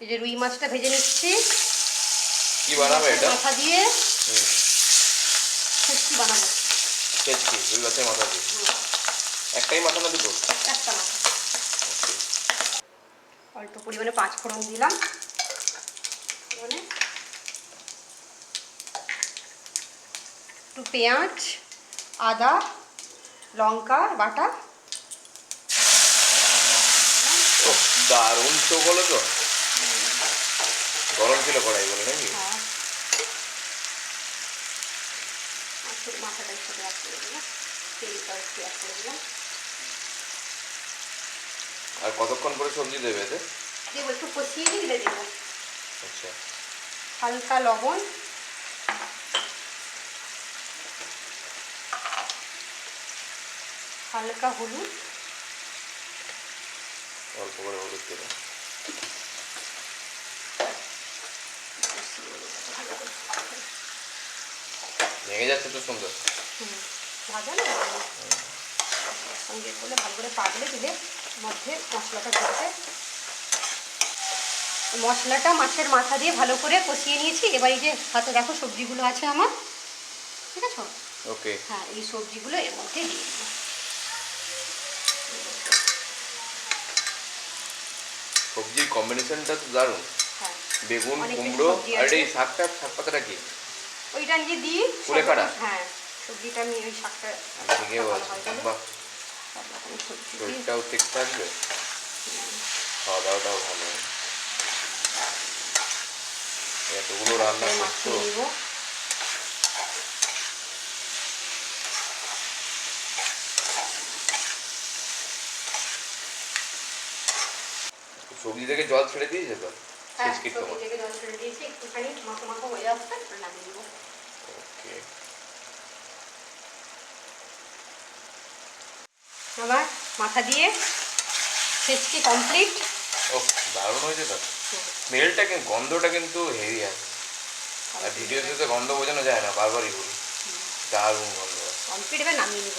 এই যে রুই মাছটা ভেজে নিচ্ছি। কি বানাবে এটা? মাথা দিয়ে। শুটকি বানাবো। চেচকি রুই মাছের মাথা দিয়ে। একটাই মাথা না দুটো? একটা মাথা। অল্প পরিমাণে পাঁচ ফোড়ন দিলাম। মানে একটু পেঁয়াজ আদা লঙ্কা বাটা। দারুণ চোখ হলো তো। গরম ছিল কড়াই বলে নাকি? আর মাছের মাথাটা একটু অ্যাড করে দিলাম। তেলটা একটু অ্যাড করে দিলাম। আর কতক্ষণ করে সবজি দেবে এতে? দেবো একটু কষিয়ে দিলে দেবো। আচ্ছা। হালকা লবণ। হালকা হলুদ। অল্প করে হলুদ দেবে। ভেঙে যাচ্ছে তো সুন্দর। ভাজা না? সঙ্গে করলে ভালো করে পাকলে দিলে মধ্যে মশলাটা ঢুকবে। মশলাটা মাছের মাথা দিয়ে ভালো করে কষিয়ে নিয়েছি। এবার এই যে হাতে দেখো সবজিগুলো আছে আমার। ঠিক আছে? ওকে। হ্যাঁ এই সবজিগুলো এর মধ্যে দিয়ে দেবো সবজির কম্বিনেশনটা তো দারুণ। হ্যাঁ। বেগুন কুমড়ো আর। এই শাকটা শাক পাতাটা কি? ওইটা নিয়ে দিই কুলেখাড়া? হ্যাঁ সবজিটা আমি ওই শাকটা ভেঙে বাহ। সবজি শরীরটাও ঠিক থাকবে? খাওয়া দাওয়াটাও ভালো এতগুলো রান্না করছ? সবজি থেকে জল ছেড়ে দিয়েছে তো? হ্যাঁ শেষ কিন্তু সবজি থেকে জল ছেড়ে দিয়েছি একটুখানি মাখো মাখো হয়ে আসবে তারপরে নামিয়ে নেব ওকে আবার মাথা দিয়ে সেটকি কমপ্লিট ও দারুণ হয়েছে তো। স্মেলটা কিন্তু গন্ধটা কিন্তু হেভি আছে আর ভিডিওতে তো গন্ধ বোঝানো যায় না বারবারই বলি। দারুণ গন্ধ। কমপ্লিট এবার নামিয়ে নিব।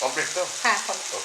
কমপ্লিট তো? হ্যাঁ কমপ্লিট